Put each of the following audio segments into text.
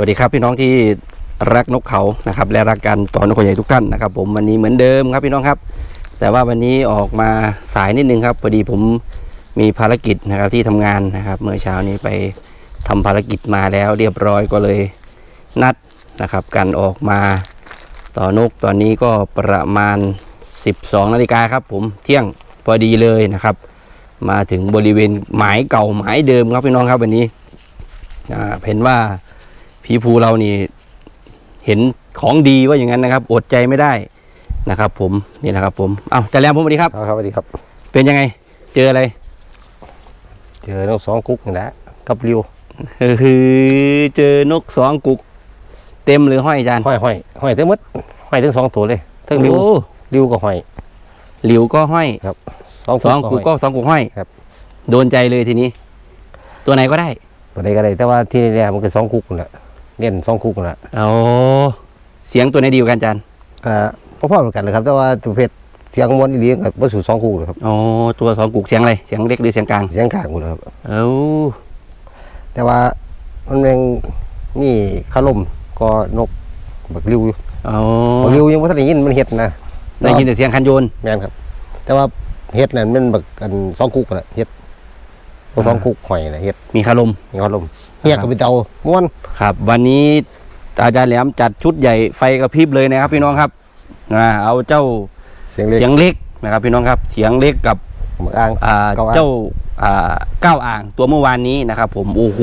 วัสดีครับพี่น้องที่รักนกเขานะครับและรักการต่อนกเขาใหญ่ทุกท่านนะครับ ผมวันนี้เหมือนเดิมครับพี่น้องครับ แต่ว่าวันนี้ออกมาสายนิดนึงครับพอดีผมมีภารกิจนะครับที่ทำงานนะครับ เมื่อเช้านี้ไปทำภารกิจมาแล้วเรียบร้อยก็เลยนัดนะครับการออกมาต่อนกตอนนี้ก็ประมาณ 12นาฬิกาครับ ผมเที่ยงพอดีเลยนะครับ มาถึงบริเวณหมายเก่าหมายเดิมครับพี่น้องครับวันนี้เห็นว่า ผีภูเรานี่เห็นของดีว่าอย่างนั้นนะครับ อดใจไม่ได้นะครับ ผมนี่นะครับ ผมเอ้าจะแลมผมสวัสดีครับครับสวัสดีครับ เป็นยังไง เจออะไร เจอน้องสองกุ๊กนี่แหละกับริวเออคือเจอนกสองกุกเต็มหรือห้อยอาจารย์ห้อยห้อยห้อยทั้งหมดห้อยทั้งสองตัวเลยทั้งริวโอ้ริวก็ห้อยหลิวก็ห้อยสองสองกุกก็สองกุกห้อยครับ โดนใจเลยทีนี้ ตัวไหนก็ได้ ตัวใดก็ได้ แต่ว่าที่นี่ๆมันคือสองกุ๊กนั่นแหละ เล่นสองกุ๊กนั่นแหละโอ้เสียงตัวไหนดีกว่ากันอาจารย์ก็พ่อๆเหมือนกันนะครับ แต่ว่าตัวเพชรเสียงม้วนอีหลีกับวัสดุสองกุ๊กเลยครับโอ้ตัวสองกุกเสียงอะไรเสียงเล็กหรือเสียงกลางเสียงกลางหมดเลยครับเอ้าแต่ว่ามันยังมีคาลมก็นกบักริวอยู่โอ้บักริวยังไม่ทันได้ยินมันเห็ดนะได้ยินแต่เสียงคันโยนแม่นครับ แต่ว่าเห็ดนั่นมันบักกันสองกุ๊กนั่นแหละเห็ด ตัวสองกุ๊กห้อยนะเห็ดมีคารมมีคาลมเฮียก็เป็นเตาม้วนครับ วันนี้อาจารย์แหลมจัดชุดใหญ่ไฟกระพริบเลยนะครับ พี่น้องครับอ่าเอาเจ้าเสียงเล็กเสียงเล็กนะครับ พี่น้องครับเสียงเล็กกับหมึกอ่างอ่าเก้าอ่างเจ้าอ่าก้าวอ่างตัวเมื่อวานนี้นะครับผมโอ้โห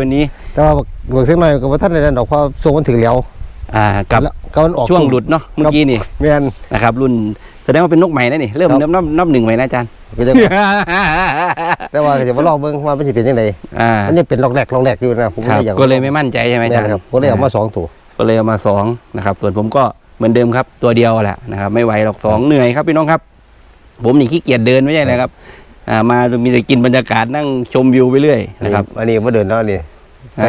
วันนี้แต่ว่าเบิกเสียงหน่อยก็ว่าท่านในนั้นดอกเพราะส่งมันถึงแล้วอ่ากับแล้วก็มันออกช่วงหลุดเนาะเมื่อกี้นี่แม่นนะครับรุ่นแสดงว่าเป็นนกใหม่นะนี่เริ่มครับนับนับนับหนึ่งใหม่นะอาจารย์ ก็จะแต่ว่าก็จะมาลองเบิ่งว่ามันสิเป็นยังไงอ่ามันยังเป็นลอกแรกลอกแรกอยู่นะผมครับอยากก็เลยไม่มั่นใจใช่ไหมอาแม่จารนย์ครับก็เลยเอามาสองตัวก็เลยเอามาสองนะครับ ส่วนผมก็เหมือนเดิมครับ ตัวเดียวแหละนะครับ ไม่ไหวหรอกสองเหนื่อยครับพี่น้องครับ ผมนี่ขี้เกียจเดินไม่ใช่เลยครับอ่ามามีแต่กินบรรยากาศนั่งชมวิวไปเรื่อยนะครับ อันนี้มาเดินแล้วนี่ใส่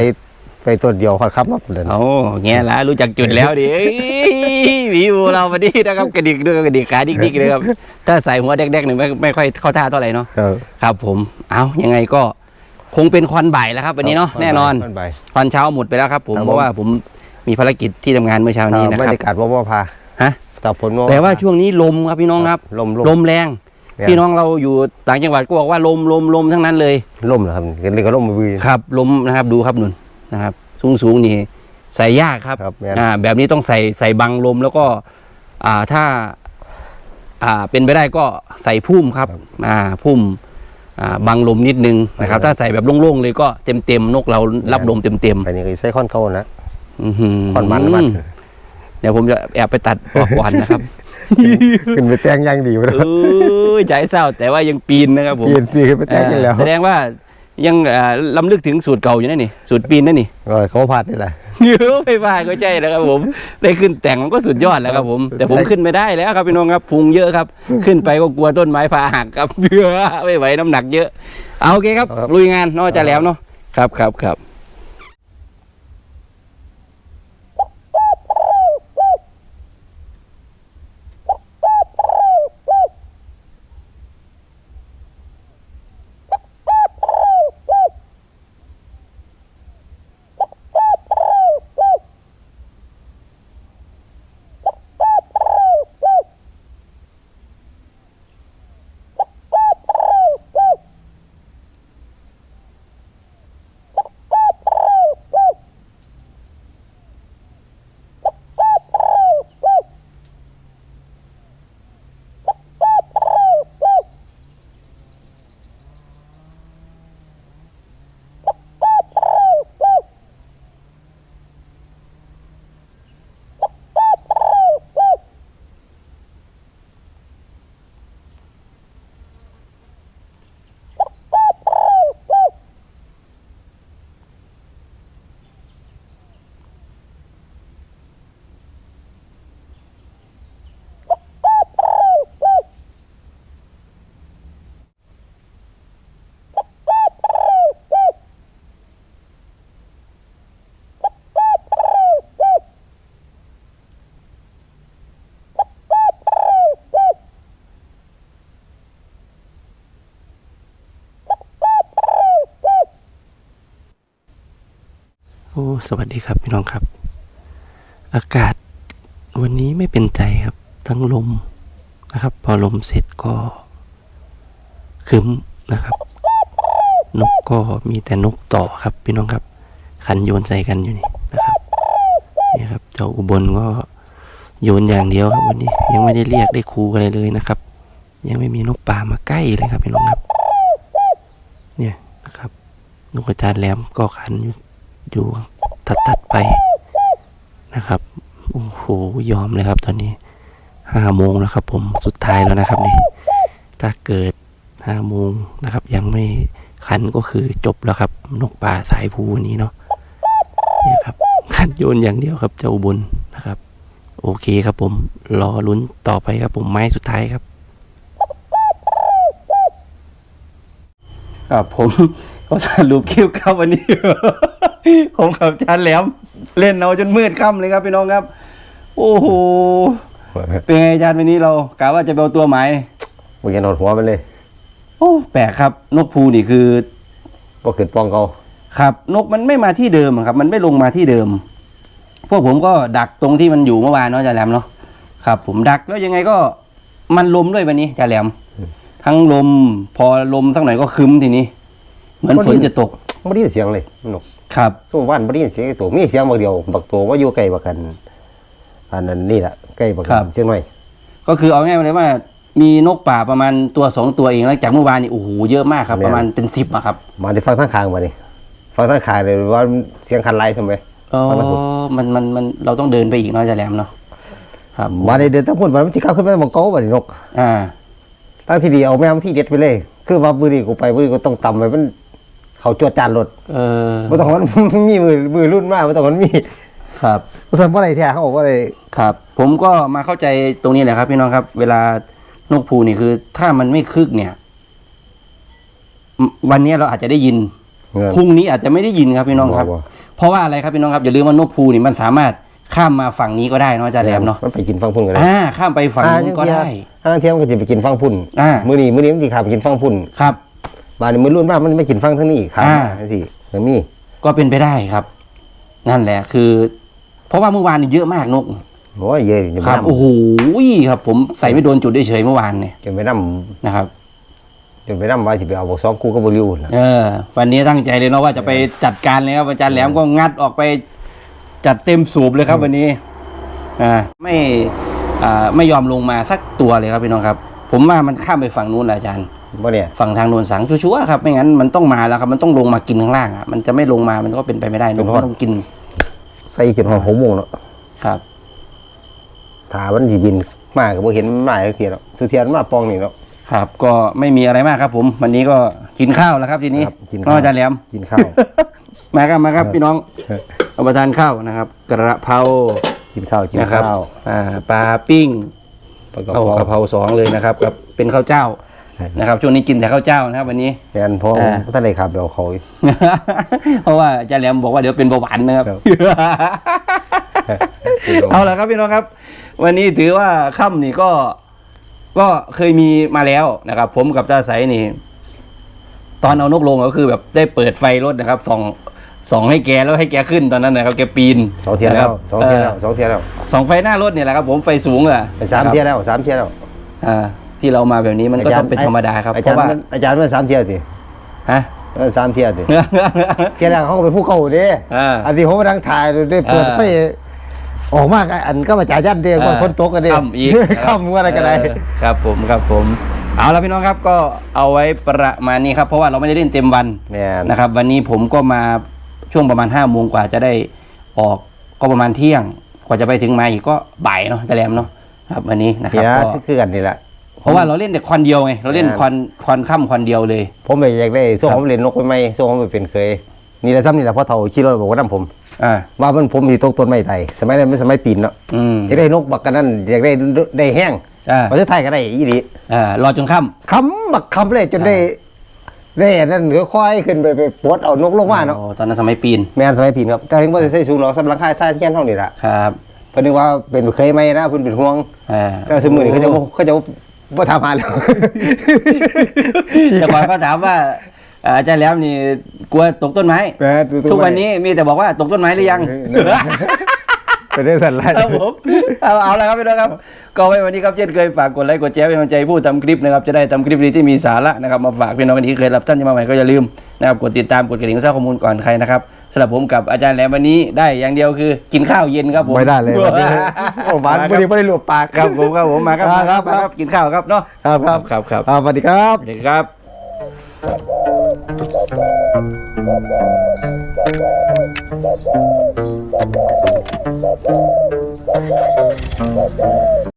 ไปตัวเดียวคอดครับมาเดินเอาแง่ละรู้จักจุดแล้วดิเอ้ยวิวเราวันนี้นะครับกระดิกด้วยกระดิกขาดิกๆเลยครับถ้าใส่หัวแดกๆหนึ่งไม่ไม่ค่อยเข้าท่าเท่าไหร่เนาะเออครับผมเอายังไงก็คงเป็นควันบ่ายแล้วครับ วันนี้เนาะแน่นอนมันไปควันเช้าหมดไปแล้วครับผมครับ ผมเพราะว่าผมมีภารกิจที่ทำงานเมื่อเช้านี้นะบรครับรยากาศว่าว่าพาฮะแต่ฝนว่าแต่ว่าช่วงนี้ลมครับพี่น้องครับ ลมลมลมแรงแม่นพี่น้องเราอยู่ต่างจังหวัดก็บอกว่าลมลมลมทั้งนั้นเลยลมเหรอครับเห็นเลยก็ลมมือครับลมนะครับดูครับนุ่น นะครับสูงสูงนี่ใส่ยากครับครับแม่น อ่าแบบนี้ต้องใส่ใส่บังลมแล้วก็อ่าถ้าอ่าเป็นไปได้ก็ใส่พุ่มครับอ่าพุ่มอ่าบังลมนิดนึงนะครับ ถ้าใส่แบบโล่งๆเลยก็เต็มเต็มๆนกเรารับลมเต็มเต็มอันนี้ก็ใส่ค้อนเก่านะๆอื้อหือค้อนมันมัน เดี๋ยวผมจะแอบไปตัดออกก่อนนะครับ ขึ้นไปแต่งอย่างดีวะเอ้ยใจเศร้าแต่ว่ายังปีนนะครับผมเปลี่ยนสีขึ้นไปแต่งกันแล้วแสดงว่า ยังอ่าลำลึกถึงสูตรเก่าอยู่นั่นนี่ สูตรปีนนั่นนี่เออเขาพลาดนี่แหละ เยอะไปบ้าก็ใช่แล้วครับผม ได้ขึ้นแต่งมันก็สุดยอดแล้วครับผม แต่ผมขึ้นไม่ได้แล้วครับพี่น้องครับพุงเยอะครับ ขึ้นไปก็กลัวต้นไม้พาหักครับเยอะไม่ไหวน้ำหนักเยอะ เอาโอเคครับครับ ลุยงานเนอกจากแล้วเนาะครับครับครับ โอ้สวัสดีครับพี่น้องครับ อากาศวันนี้ไม่เป็นใจครับ ทั้งลมนะครับ พอลมเสร็จก็คึ้มนะครับ นกก็มีแต่นกต่อครับ พี่น้องครับ ขันโยนใส่กันอยู่นี่นะครับนี่ครับ เจ้าอุบลก็โยนอย่างเดียวครับวันนี้ ยังไม่ได้เรียกได้ครูอะไรเลยนะครับ ยังไม่มีนกป่ามาใกล้เลยครับพี่น้องครับ เนี่ยนะครับนกกระจาดแหลมก็ขันอยู่ อยู่ตัดตัดๆไปนะครับ โอ้โห ยอมเลยครับตอนนี้ห้าโมงแล้วครับผมสุดท้ายแล้วนะครับนี่ถ้าเกิดห้าโมงนะครับ ยังไม่ขันก็คือจบแล้วครับ นกป่าสายภูวันนี้เนาะเนี่ยครับขันโยนอย่างเดียวครับเจ้าอุบลนะครับ โอเคครับผมรอลุ้นต่อไปครับผมไม้สุดท้ายครับครับผม ก็สรุปคลิปครับวันนี้ ผมกับอาจารย์แหลม เล่นเอาจนมืดค่ำเลยครับพี่น้องครับ โอ้โหเป็นไงอาจารย์วันนี้เรากะว่าจะไปเอาตัวไหมบ่ยันหดหัวมันเลย โอ้แปลกครับ นกภูนี่คือบ่ขึ้นป้องเขาครับ นกมันไม่มาที่เดิมอะครับ มันไม่ลงมาที่เดิม พวกผมก็ดักตรงที่มันอยู่เมื่อวานเนาะอาจารย์แหลมเนาะครับ ผมดักแล้วยังไงก็มันลมด้วยวันนี้อาจารย์แหลม ทั้งลมพอลมสักหน่อยก็ครึ้มทีนี้ เหมือนฝนจะตกบ่ได้ยินเสียงเลยนกครับทุกวันบ่ได้ยินเสียงไอ้ตัวมีเสียงบักเดียวบักตัวว่าอยู่ใกล้บักกัน อันนั้นนี่แหละใกล้บักครักับนเชียงใหม่ก็คือเอาง่ายๆเลยว่า มีนกป่าประมาณตัวสองตัวเองแล้วจากเมื่อวานนี่โอ้โหเยอะมากครับ ประมาณเป็นสิบอะครับ มาได้ฟังทางข้างมานี่ฟังทางข้างเลยว่าเสียงคันไล่ทำไมอ๋อฟังทางผมมันมันมันเราต้องเดินไปอีกเนาะอาจะแหลมเนาะครับมาได้เดินทั้งพุ่นมันสิกล้าขึ้นไปบักเก้าบัดนี้นก อ่าตั้งที่ดีเอาแม่มที่เด็ดไปเลย คือว่ามื้อนี้กูไปมื้อนี้กูต้องตำไว้มัน เขาจวดจานรถเออบ่ต้องมันมีมือมือรุ่นมากบ่ต้องมันมีครับบ่ซั่นบ่ได้แท้เขาบอกว่าได้ครับ ผมก็มาเข้าใจตรงนี้แหละครับ พี่น้องครับ เวลานกภูนี่คือ ถ้ามันไม่คึกเนี่ยมวันนี้เราอาจจะได้ยินเงินพรุ่งนี้อาจจะไม่ได้ยินครับพี่น้องครับบ่เพราะว่าอะไรครับพี่น้องครับอย่าลืมว่านกภูนี่มันสามารถข้ามมาฝั่งนี้ก็ได้เนาะอาจารย์แหลมเนาะมันไปกินฟังพุ่นกันได้อ่าข้ามไปฝั่งนู้นก็ได้ทางเที่ยวมันก็จะไปกินฟังพุ่นอ่ามื้อนี้มื้อนี้มันสิขับไปกินฟังพุ่นครับ บาดนี้มื้อรุ่นมากมันไม่กินฟังทั้งนี้ครับอ่าจังซี่ก็มีก็เป็นไปได้ครับ นั่นแหละคือ เพราะว่าเมื่อวานนี่เยอะมากนก โอ้ยเยอะจะคไปรับนำโอ้โหครับ ผมใส่ไม่โดนจุดเฉยๆเมื่อวานเนี่ยจะไปนำนะครับ จะไปนำว่าสิไปเอาบ่ซ้อมกูก็บ่รู้ล่ะเออ วันนี้ตั้งใจเลยเนาะว่าจะไปจัดการเลยครับอาจารย์แหลมก็งัดออกไปจัดเต็มสูบเลยครับ วันนี้ อ่าไม่อ่าไม่ยอมลงมาสักตัวเลยครับพี่น้องครับ ผมว่ามันข้ามไปฝั่งนู้นแหละอาจารย์ บ่เนี่ยฝั่งทางโนนสังชัวร์ๆครับไม่งั้นมันต้องมาแล้วครับมันต้องลงมากินข้างล่างอะมันจะไม่ลงมามันก็เป็นไปไม่ได้นกก็ต้องกินใส่จนฮอด6โมงเนาะครับถ้ามันสิบินมาก็บ่เห็นมันมาจักเที่ยเนาะสุเทียนมาปองนี่เนาะครับ ก็ไม่มีอะไรมากครับ ผม วันนี้ก็กินข้าวแล้วครับ ทีนี้ครับกินนข้าวอกจากแหลมกินข้าวมาครับมาครับ พี่น้องครับเอาประทานข้าวนะครับ กระเพรากินข้าวกินนะครับข้าวอ่าปลาปิ้งปลากระเอากระเพเพราราสองเลยนะครับกับเป็นข้าวเจ้า นะครับช่วงนี้กินแต่ข้าวเจ้านะครับ วันนี้แม่นเพราะอ่าท่านได้ขับเดี๋ยวเขาอีกเพราะว่าอาจารย์แหลมบอกว่าเดี๋ยวเป็นเบาหวานนะครับครับเอาละครับพี่น้องครับ วันนี้ถือว่าค่ำนี่ก็ก็เคยมีมาแล้วนะครับ ผมกับตาใสนี่ ตอนเอานกลงก็คือแบบได้เปิดไฟรถนะครับส่องส่องให้แกแล้วให้แกขึ้นตอนนั้นนะครับแกปีนสองเที่ยนะคแล้รัวบสองเที่ยแล้วออสองเที่ยแล้วส่องไฟหน้ารถเนี่ยแหละครับ ผมไฟสูงอะไปสามนะครับเที่ยแล้วสามเที่ยแล้วอ่า ที่เรามาแบบนี้มันก็ต้องเป็นธรรมดาครับอาเพจารราะย์ว่ามันอาจารย์มันสามเที่ยสิฮะ เออสามเที่ยสิเที่ยแรกเขาก็ไปผู้เก่าเด้อ่าอันที่ผมมาดังถ่ายได้เปิดอ่าไฟออกมากอันก็มาจ่ายยันเด้ก่อนฝนตกกันเด้ค่ำอีก ค่ำว่าอะไรกันได้ เออครับผมครับผม เอาละพี่น้องครับก็เอาไว้ประมาณนี้ครับ เพราะว่าเราไม่ได้เล่นเต็มวันแม่น นะครับ วันนี้ผมก็มาช่วงประมาณห้าโมงกว่าจะได้ออกก็ประมาณเที่ยง กว่าจะไปถึงมาอีกก็บ่ายเนาะจะแรมเนาะครับวันนี้นะคเที่รับยก็ คือกันนี่แหละ เพราะว่าเราเล่นแต่ควันเดียวไงเราเล่นแม่นควันควันค่ำควันเดียวเลย ผมไปอยากได้ส่งครับผมเล่นนกไปไหมส่งผมไปเป็นเคย นี่แหละซ้ำนี่แหละเพราะเท่าขี่รถบอกว่านํผมอ่าว่ามันผมสิตกต้นไม้ไทยสมัยนั้นมันสมัยปีนเนาะอืมอยากได้นกบักกันนั่นอยากได้ได้แห้งอ่าประเทศไทยก็ได้อีหลีอ่ารอจนค่ำคำบักคำเลยจนได้ได้อันนั่นเหลือค่อยขึ้นไปไปปลดเอานกลงมาเนาะโอ้ตอนนั้นสมัยปีนแม่นสมัยปีนครับแต่ถึงว่าจะใส่สูงหรอกสำหรับค่ายซ่าเทียนเท่านี้ล่ะครับ เพิ่นนึกว่าเป็นเคยไหมนะเพิ่นเป็นห่วงอ่าแต่สมมุติเขาจะบ่เขาจะ บ่ทำมาแล้ว แต่ก่อนก็ถามว่าอ่าอาจารย์แหล้วนี่กลัวตกต้นไม้ แต่ดูทุกวันนี้มีแต่บอกว่าตกต้นไม้หรือยังเป็นได้สันไรครับผมเอาเอาละครับพี่น้องครับ ก็ไว้วันนี้ครับเช่นเคยฝากกดไลค์กดแชร์เป็นกำลังใจผู้ทำคลิปนะครับ จะได้ทำคลิปดีที่มีสาระนะครับมาฝากพี่น้องกันที่เคยรับท่านที่มาใหม่ก็อย่าลืมนะครับกดติดตามกดกระดิ่งทราบข้อมูลก่อนใครนะครับ สำหรับผมกับอาจารย์แหลมวันนี้ได้อย่างเดียวคือกินข้าวเย็นครับผมไม่ได้เลยวันนี้โอ้หวานมาพอดีไม่ได้หลวกปาก ครับผมครับผมมาครับครับมาครับครับมาครับกินข้าวครับเนาะครับครับครับครับอ่าสวัสดีครับสวัสดีครับ